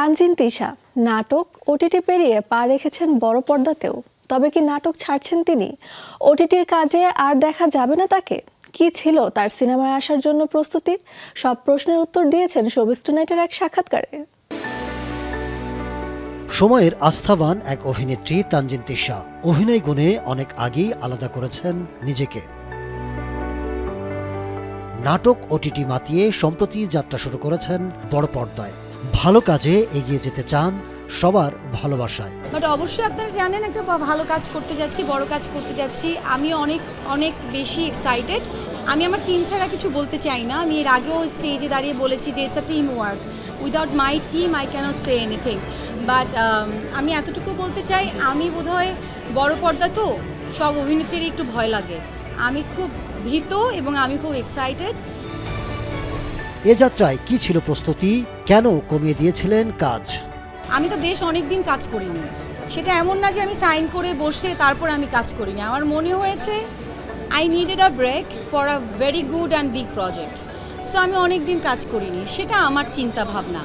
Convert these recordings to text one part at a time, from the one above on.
তানজিন তিশা, নাটক ওটিটি পেরিয়ে পা রেখেছেন বড় পর্দাতেও। তবে কি নাটক ছাড়ছেন তিনি? ওটিটির কাজে আর দেখা যাবে না তাকে? কি ছিল তার সিনেমায় আসার জন্য প্রস্তুতি? সব প্রশ্নের উত্তর দিয়েছেন শোবিস টুনাইটের এক সাক্ষাৎকারে। সময়ের আস্থাবান এক অভিনেত্রী তানজিন তিশা, অভিনয় গুণে অনেক আগেই আলাদা করেছেন নিজেকে। নাটক ওটিটি মাতিয়ে সম্প্রতি যাত্রা শুরু করেছেন বড় পর্দায়। ভালো কাজে এগিয়ে যেতে চান সবার ভালোবাসায়। বাট অবশ্যই আপনারা জানেন, একটা ভালো কাজ করতে যাচ্ছি, বড় কাজ করতে যাচ্ছি। আমি অনেক অনেক বেশি এক্সাইটেড আমি আমার টিম ছাড়া কিছু বলতে চাই না। আমি এর আগেও স্টেজে দাঁড়িয়ে বলেছি যে it's a team work without my team I can't say anything but আমি এতটুকু বলতে চাই, আমি বোধহয় বড় পর্দা তো, সব অভিনেত্রীরই একটু ভয় লাগে। আমি খুব ভীত এবং আমি খুব এক্সাইটেড এ যাত্রায় কি ছিল প্রস্তুতি? কেন কমিয়ে দিয়েছিলেন কাজ? আমি তো বেশ অনেক দিন কাজ করিনি। সেটা এমন না যে আমি সাইন করে বসে তারপর আমি কাজ করিনি। আমার মনে হয়েছে I needed a break for a very good and big project so আমি অনেক দিন কাজ করিনি। সেটা আমার চিন্তা ভাবনা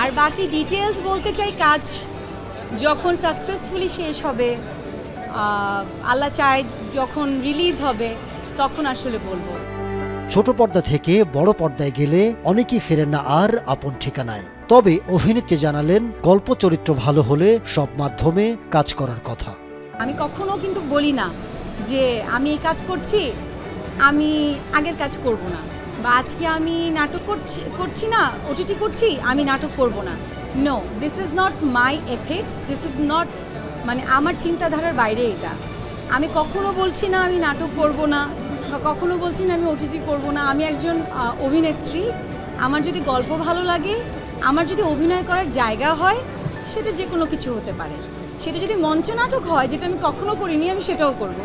আর বাকি ডিটেলস বলতে চাই, কাজ যখন সাকসেসফুলি শেষ হবে আল্লাহ চায় যখন রিলিজ হবে, তখন আসলে বলব। ছোট পর্দা থেকে বড় পর্দায় গেলে অনেকেই ফেরেন না আর আপন ঠিকানায়। তবে অভিনেত্রী জানালেন, গল্প চরিত্র ভালো হলে সব মাধ্যমে কাজ করার কথা। আমি কখনো কিন্তু বলি না যে আমি এই কাজ করছি, আমি আগের কাজ করব না। বা আজকে আমি নাটক করছি করছি না ওটিটি করছি, আমি নাটক করব না। No this is not my ethics this is not মানে আমার চিন্তাধারার বাইরে এটা। আমি কখনো বলছি না আমি নাটক করব না। বা কখনো বলছি না আমি ওটিটি করব না, আমি একজন অভিনেত্রী, আমার যদি গল্প ভালো লাগে, আমার যদি অভিনয় করার জায়গা হয়, সেটা যে কোনো কিছু হতে পারে। সেটা যদি মঞ্চ নাটক হয়, যেটা আমি কখনো করিনি, আমি সেটাও করব।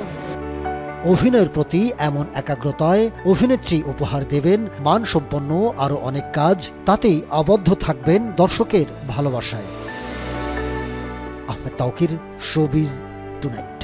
অভিনয়ের প্রতি এমন একাগ্রতায় অভিনেত্রী উপহার দেবেন মানসম্পন্ন আরও অনেক কাজ, তাতেই আবদ্ধ থাকবেন দর্শকের ভালোবাসায়। Ahmed Taokir, showbiz tonight.